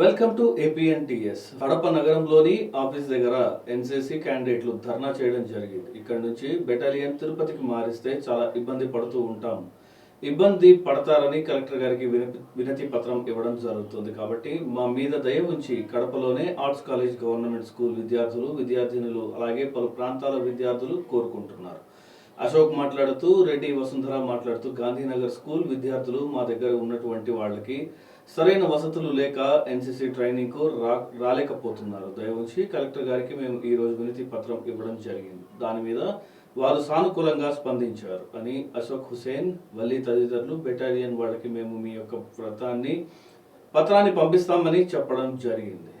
Welcome to APNTS హడప నగరంలోని office దగ్గర NCC క్యాండిడేట్లు ధర్నా చేయడం జరిగింది. ఇక్కడ నుంచి బెటాలియన్ తిరుపతికి మారిస్తే చాలా ఇబ్బంది పడుతూ ఉంటాం. ఇబ్బంది పడతారని కలెక్టర్ గారికి వినతి పత్రం ఇవ్వడం జరుగుతుంది. కాబట్టి మా మీద దయ ఉంచి కడపలోనే ఆర్ట్స్ కాలేజ్ గవర్నమెంట్ స్కూల్ విద్యార్థులు విద్యార్థినులు అలాగే పలు ప్రాంతాల విద్యార్థులు కోరుకుంటున్నారు. అశోక్ మాట్లాడుతూ రెడ్డి వసుంధర మాట్లాడుతూ గాంధీనగర్ స్కూల్ విద్యార్థులు మా దగ్గర ఉన్నటువంటి వాళ్ళకి సరైన వసతులు లేక ఎన్సీసీ ట్రైనింగ్కు రా రాలేకపోతున్నారు. దయవుంచి కలెక్టర్ గారికి మేము ఈ రోజు వినతి పత్రం ఇవ్వడం జరిగింది. దాని మీద వారు సానుకూలంగా స్పందించారు అని అశోక్ హుసేన్ వల్లి తదితరులు బెటాలియన్ వాళ్ళకి మేము మీ యొక్క వ్రతాన్ని పత్రాన్ని పంపిస్తామని చెప్పడం జరిగింది.